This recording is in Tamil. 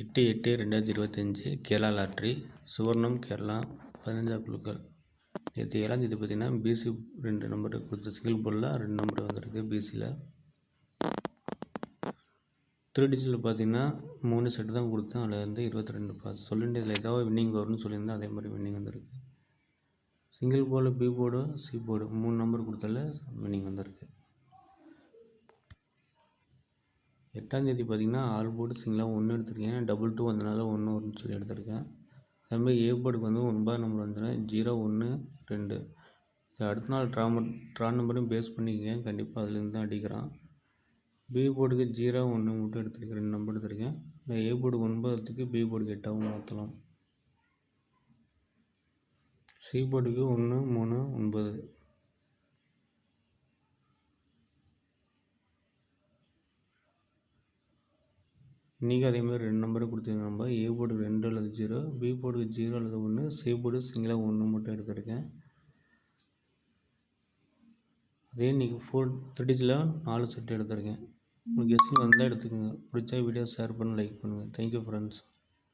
எட்டு எட்டு ரெண்டாயிரத்தி இருபத்தஞ்சி கேரளா லாட்ரி சுவர்ணம் கேரளா பதினஞ்சா குழுக்கள். நேற்று ஏழாந்தேதி பார்த்தீங்கன்னா பிசி ரெண்டு நம்பர் கொடுத்து சிங்கிள் போர்டில் ரெண்டு நம்பர் வந்திருக்கு பிசியில் த்ரீ டிஜிட்டில் பார்த்தீங்கன்னா மூணு செட்டு தான் கொடுத்தேன். அதில் வந்து இருபத்தி ரெண்டு பாஸ் சொல்லிட்டு ஏதாவது வின்னிங் வரும்னு சொல்லியிருந்தேன் அதே மாதிரி வின்னிங் வந்திருக்கு. Single board B board C board மூணு நம்பர் கொடுத்தால வின்னிங் வந்திருக்கு எட்டாந்தேதி பார்த்தீங்கன்னா ஆல் போர்டு சிங்கிளாக ஒன்று எடுத்திருக்கேன். டபுள் டூ வந்தனால ஒன்று ஒன்று சொல்லி எடுத்திருக்கேன். அதுமாதிரி ஏ போர்டுக்கு வந்து ஒன்பது நம்பர் வந்ததுன்னா ஜீரோ ஒன்று ரெண்டு. அடுத்த நாள் ட்ரா ட்ரா நம்பரும் பேஸ் பண்ணிக்கங்க. கண்டிப்பாக அதுலேருந்து தான் அடிக்கிறான். பி போர்டுக்கு ஜீரோ ஒன்று மட்டும் எடுத்துருக்கேன். ரெண்டு நம்பர் எடுத்திருக்கேன். இந்த ஏ போர்டுக்கு ஒன்பதுக்கு பி போர்டுக்கு எட்டாகவும் மாற்றலாம். சி போர்டுக்கு ஒன்று மூணு ஒன்பது. இன்றைக்கி அதேமாதிரி ரெண்டு நம்பரும் கொடுத்துருங்க நம்ம ஏ போர்டுக்கு ரெண்டு அல்லது ஜீரோ பி போர்டுக்கு ஜீரோ அல்லது ஒன்று சி போர்டு சிங்கிளாக ஒன்று மட்டும் எடுத்திருக்கேன். அதே இன்றைக்கி ஃபோர் தேர்ட்டிஸில் நாலு செட் எடுத்திருக்கேன். உங்களுக்கு எஸ்சி வந்தால் எடுத்துக்கோங்க. பிடிச்சா வீடியோ ஷேர் பண்ணி லைக் பண்ணுங்கள் தேங்க்யூ ஃப்ரெண்ட்ஸ்